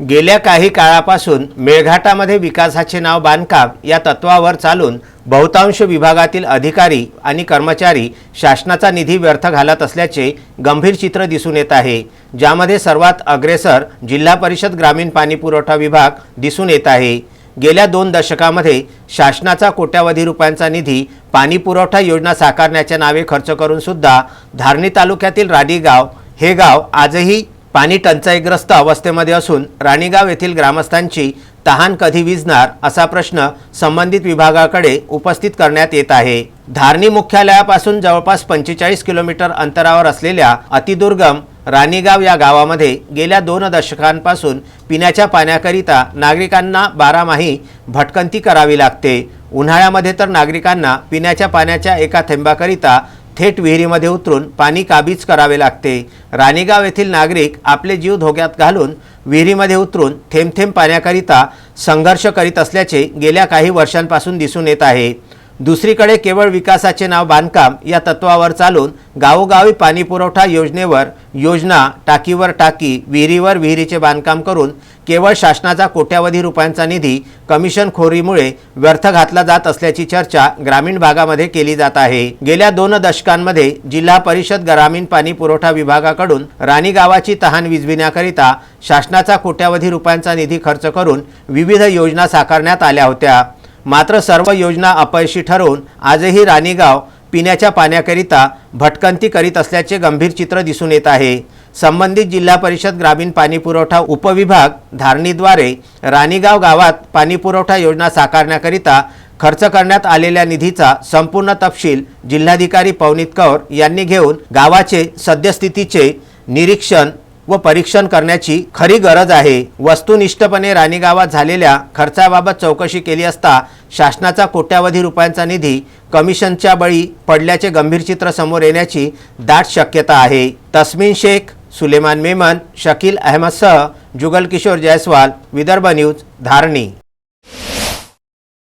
गेल्या काही काळापासून मेळघाटामध्ये विकासाचे नाव बांधकाम या तत्वावर चालून बहुतांश विभागातील अधिकारी आणि कर्मचारी शासनाचा निधी व्यर्थ घालत असल्याचे गंभीर चित्र दिसून येत आहे. ज्यामध्ये सर्वात अग्रेसर जिल्हा परिषद ग्रामीण पाणी पुरवठा विभाग दिसून येत आहे. गेल्या दोन दशकामध्ये शासनाचा कोट्यावधी रुपयांचा निधी पाणी पुरवठा योजना साकारण्याच्या नावे खर्च करूनसुद्धा धारणी तालुक्यातील राडीगाव हे गाव आजही पाणी टंचाईग्रस्त अवस्थेमध्ये असून राणीगाव येथील ग्रामस्थांची तहान कधी विजणार असा प्रश्न संबंधित विभागाकडे उपस्थित करण्यात येत आहे. धारणी मुख्यालयापासून जवळपास पंचेचाळीस किलोमीटर अंतरावर असलेल्या अतिदुर्गम राणीगाव या गावामध्ये गेल्या दोन दशकांपासून पिण्याच्या पाण्याकरिता नागरिकांना बारामाही भटकंती करावी लागते. उन्हाळ्यामध्ये तर नागरिकांना पिण्याच्या पाण्याच्या एका थेंबाकरिता थेट विहिरीमध्ये उतरून पाणी काबीज करावे लागते. राणीगाव येथील नागरिक आपले जीव धोक्यात घालून विहिरीमध्ये उतरून थेंब थेंब पाण्याकरिता संघर्ष करीत असल्याचे गेल्या काही वर्षांपासून दिसून येत आहे. दुसरीकडे केवळ विकासाचे नाव बांधकाम या तत्वावर चालून गावोगावी पाणीपुरवठा योजनेवर योजना टाकीवर टाकी विहिरीवर विहिरीचे बांधकाम करून केवळ शासनाचा कोट्यावधी रुपयांचा निधी कमिशन खोरीमुळे व्यर्थ घातला जात असल्याची चर्चा ग्रामीण भागामध्ये केली जात आहे. गेल्या दोन दशकांमध्ये जिल्हा परिषद ग्रामीण पाणी पुरवठा विभागाकडून राणी गावाची तहान विजविण्याकरिता शासनाचा कोट्यावधी रुपयांचा निधी खर्च करून विविध योजना साकारण्यात आल्या होत्या. मात्र सर्व योजना अपयशी ठरवून आजही राणीगाव पिण्याच्या पाण्याकरिता भटकंती करीत असल्याचे गंभीर चित्र दिसून येत आहे. संबंधित जिल्हा परिषद ग्रामीण पाणीपुरवठा उपविभाग धारणीद्वारे राणीगाव गावात पाणीपुरवठा योजना साकारण्याकरिता खर्च करण्यात आलेल्या निधीचा संपूर्ण तपशील जिल्हाधिकारी पवनीत कौर यांनी घेऊन गावाचे सद्यस्थितीचे निरीक्षण व परीक्षण करण्याची खरी गरज आहे. वस्तुनिष्ठपणे राणीगावात झालेल्या खर्चाबाबत चौकशी केली असता शासनाचा कोट्यावधी रुपयांचा निधी कमिशनच्या बळी पडल्याचे गंभीर चित्र समोर येण्याची दाट शक्यता आहे. तस्मिन शेख सुलेमान मेमन शकील अहमदसह जुगल किशोर जयस्वाल विदर्भ न्यूज धारणी.